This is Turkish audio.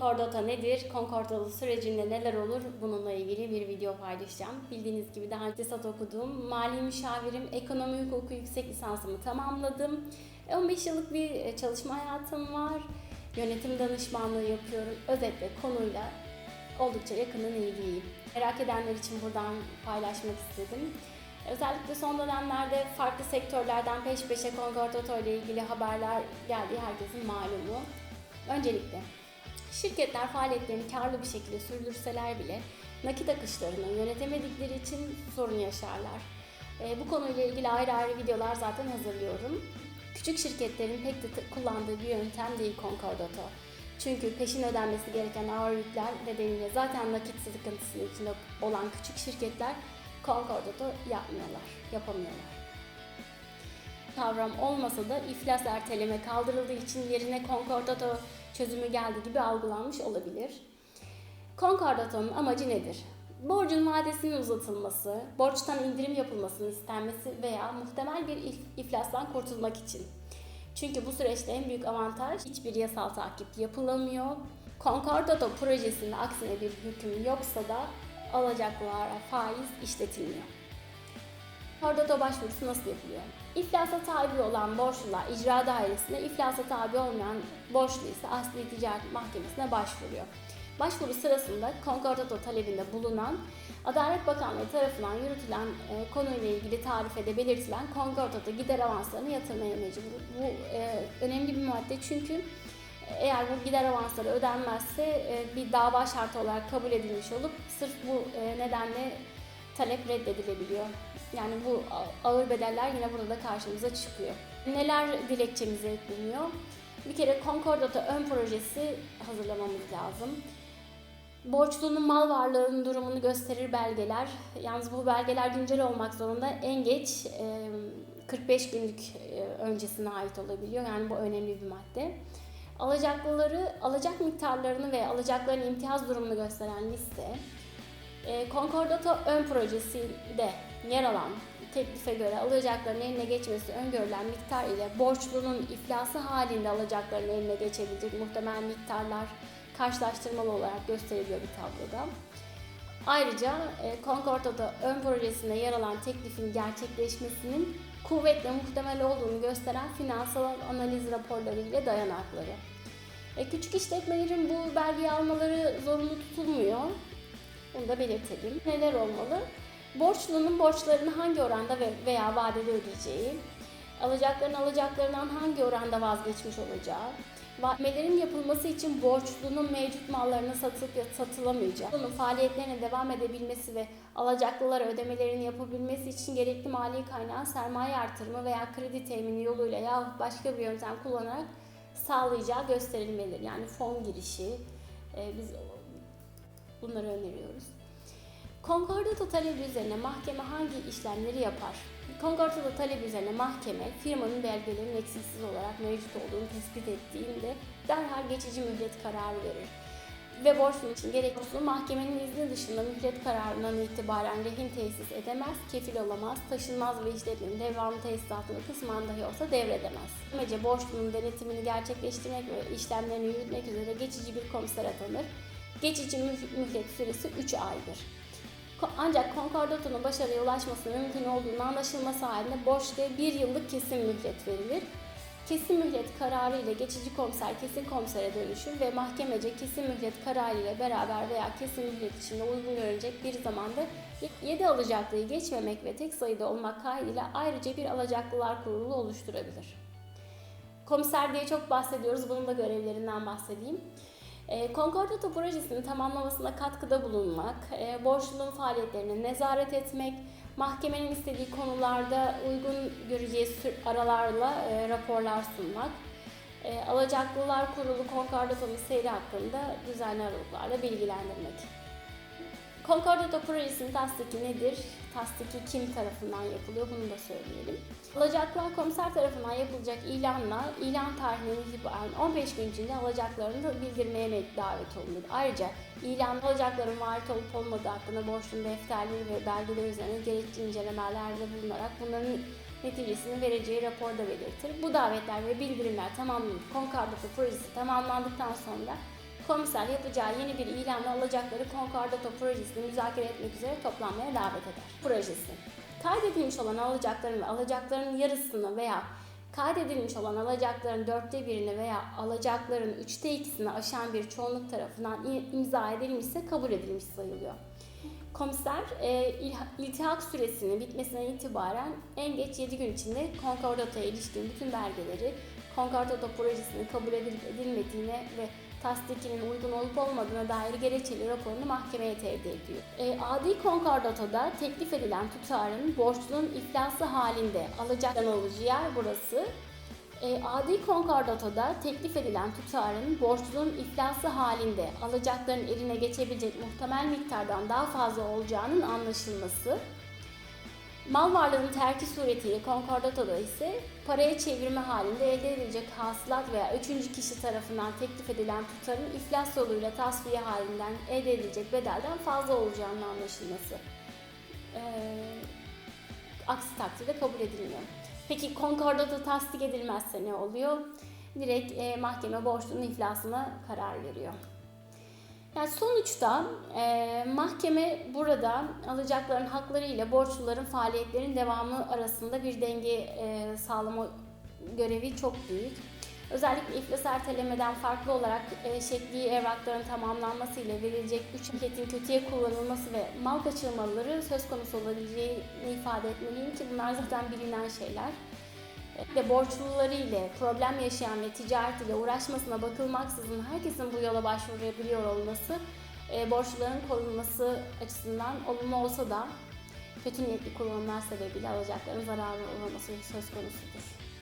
Konkordata nedir? Konkordato sürecinde neler olur? Bununla ilgili bir video paylaşacağım. Bildiğiniz gibi daha önce SAT okudum. Mali müşavirim, ekonomi hukuku yüksek lisansımı tamamladım. 15 yıllık bir e, çalışma hayatım var. Yönetim danışmanlığı yapıyorum. Özetle konuyla oldukça yakından ilgiliyim. Merak edenler için buradan paylaşmak istedim. Özellikle son dönemlerde farklı sektörlerden peş peşe Concordato ile ilgili haberler geldiği herkesin malumu. Öncelikle şirketler faaliyetlerini karlı bir şekilde sürdürseler bile nakit akışlarını yönetemedikleri için sorun yaşarlar. E, bu konuyla ilgili ayrı ayrı videolar zaten hazırlıyorum. Küçük şirketlerin pek de kullandığı bir yöntem değil Concordato. Çünkü peşin ödenmesi gereken ağır yükler nedeniyle zaten nakit sıkıntısının içinde olan küçük şirketler Concordato yapmıyorlar, yapamıyorlar. Kavram olmasa da iflas erteleme kaldırıldığı için yerine Concordato çözümü geldi gibi algılanmış olabilir. Concordato'nun amacı nedir? Borcun vadesinin uzatılması, borçtan indirim yapılmasının istenmesi veya muhtemel bir if- iflasdan kurtulmak için. Çünkü bu süreçte en büyük avantaj hiçbir yasal takip yapılamıyor. Concordato projesinde aksine bir hüküm yoksa da alacaklılara faiz işletilmiyor. Concordato başvurusu nasıl yapılıyor? İflasa tabi olan borçlular icra dairesine, iflasa tabi olmayan borçlu ise asli ticaret mahkemesine başvuruyor. Başvuru sırasında Concordato talebinde bulunan Adalet Bakanlığı tarafından yürütülen e, konuyla ilgili tarifede belirtilen Concordato gider avanslarını yatırmaya mecbur. Bu e, önemli bir madde çünkü eğer bu gider avansları ödenmezse e, bir dava şartı olarak kabul edilmiş olup sırf bu e, nedenle talep reddedilebiliyor. Yani bu ağır bedeller yine burada da karşımıza çıkıyor. Neler dilekçemize ekleniyor? Bir kere Concordato ön projesi hazırlamamız lazım. Borçlunun mal varlığının durumunu gösterir belgeler. Yalnız bu belgeler güncel olmak zorunda. En geç e, 45 günlük öncesine ait olabiliyor. Yani bu önemli bir madde. Alacaklıları, alacak miktarlarını ve alacakların imtiyaz durumunu gösteren liste. Concordato ön projesinde yer alan teklife göre alacakların eline geçmesi öngörülen miktar ile borçlunun iflası halinde alacakların eline geçebilecek muhtemel miktarlar karşılaştırmalı olarak gösteriliyor bir tabloda. Ayrıca e, Concordato ön projesinde yer alan teklifin gerçekleşmesinin kuvvetle muhtemel olduğunu gösteren finansal analiz raporları ile dayanakları. E, küçük işletmelerin bu belgeyi almaları zorunlu tutulmuyor. Bunu da belirtelim. Neler olmalı? Borçlunun borçlarını hangi oranda ve- veya vadede ödeyeceği, alacakların alacaklarından hangi oranda vazgeçmiş olacağı, Vadelerin yapılması için borçlunun mevcut mallarını satılıp ya satılamayacağı, bunun faaliyetlerine devam edebilmesi ve alacaklılara ödemelerini yapabilmesi için gerekli mali kaynağın sermaye artırımı veya kredi temini yoluyla yahut başka bir yöntem kullanarak sağlayacağı gösterilmelidir. Yani fon girişi, e, biz bunları öneriyoruz. Konkordato talebi üzerine mahkeme hangi işlemleri yapar? Konkordato talebi üzerine mahkeme firmanın belgelerinin eksiksiz olarak mevcut olduğunu tespit ettiğinde derhal geçici mühlet kararı verir. Ve borçlunun için gerekli mahkemenin izni dışında mühlet kararından itibaren rehin tesis edemez, kefil olamaz, taşınmaz ve işletmenin devamlı tesisatını kısmen dahi olsa devredemez. Böylece borçlunun denetimini gerçekleştirmek ve işlemlerini yürütmek üzere geçici bir komiser atanır. Geçici müh- mühlet süresi 3 aydır. Ancak Concordato'nun başarıya ulaşması mümkün olduğunu anlaşılması halinde borçluya bir yıllık kesin mühlet verilir. Kesin mühlet kararı ile geçici komiser kesin komisere dönüşür ve mahkemece kesin mühlet kararı ile beraber veya kesin mühlet içinde uygun görülecek bir zamanda 7 alacaklıyı geçmemek ve tek sayıda olmak kaydıyla ayrıca bir alacaklılar kurulu oluşturabilir. Komiser diye çok bahsediyoruz. Bunun da görevlerinden bahsedeyim. E, Concordato projesinin tamamlamasına katkıda bulunmak, e, borçlunun faaliyetlerine nezaret etmek, mahkemenin istediği konularda uygun göreceği aralarla e, raporlar sunmak, e, alacaklılar kurulu Concordato'nun seyri hakkında düzenli aralıklarla bilgilendirmek. Concordato projesinin tasdiki nedir? Tasdiki kim tarafından yapılıyor bunu da söyleyelim. Alacaklar komiser tarafından yapılacak ilanla ilan tarihinden itibaren 15 gün içinde alacaklarını da bildirmeye me- davet olunur. Ayrıca ilan alacakların varit olup olmadığı hakkında borçlunun defterleri ve belgeler üzerine gerekli incelemelerde bulunarak bunların neticesini vereceği raporda belirtir. Bu davetler ve bildirimler tamamlanıp Concordato projesi tamamlandıktan sonra komiser yapacağı yeni bir ilanla alacakları konkordato projesini müzakere etmek üzere toplanmaya davet eder. Projesi. Kaydedilmiş olan alacakların ve alacakların yarısını veya kaydedilmiş olan alacakların dörtte birini veya alacakların üçte ikisini aşan bir çoğunluk tarafından imza edilmişse kabul edilmiş sayılıyor. Komiser e, iltihak süresinin bitmesinden itibaren en geç 7 gün içinde konkordatoya ilişkin bütün belgeleri, konkordato projesinin kabul edilip edilmediğine ve tasdikinin uygun olup olmadığına dair gerekçeli raporunu mahkemeye tevdi ediyor. E, adi konkordatoda teklif edilen tutarın borçlunun iflası halinde alacaktan alıcı yer burası. E, adi konkordatoda teklif edilen tutarın borçlunun iflası halinde alacakların eline geçebilecek muhtemel miktardan daha fazla olacağının anlaşılması. Mal varlığının terki suretiyle konkordatoda ise paraya çevirme halinde elde edilecek hasılat veya üçüncü kişi tarafından teklif edilen tutarın iflas yoluyla tasfiye halinden elde edilecek bedelden fazla olacağının anlaşılması. Ee, aksi takdirde kabul edilmiyor. Peki konkordato tasdik edilmezse ne oluyor? Direkt e, mahkeme borçlunun iflasına karar veriyor. Yani sonuçta e, mahkeme burada alacakların hakları ile borçluların faaliyetlerin devamı arasında bir denge e, sağlama görevi çok büyük. Özellikle iflas ertelemeden farklı olarak e, şekli evrakların tamamlanması ile verilecek üç anketin kötüye kullanılması ve mal kaçırmaları söz konusu olabileceğini ifade etmeliyim ki bunlar zaten bilinen şeyler ve borçluları ile problem yaşayan ve ticaret ile uğraşmasına bakılmaksızın herkesin bu yola başvurabiliyor olması e, borçluların korunması açısından olumlu olsa da kötü niyetli kullanımlar sebebiyle alacakların zararına uğraması söz konusudur.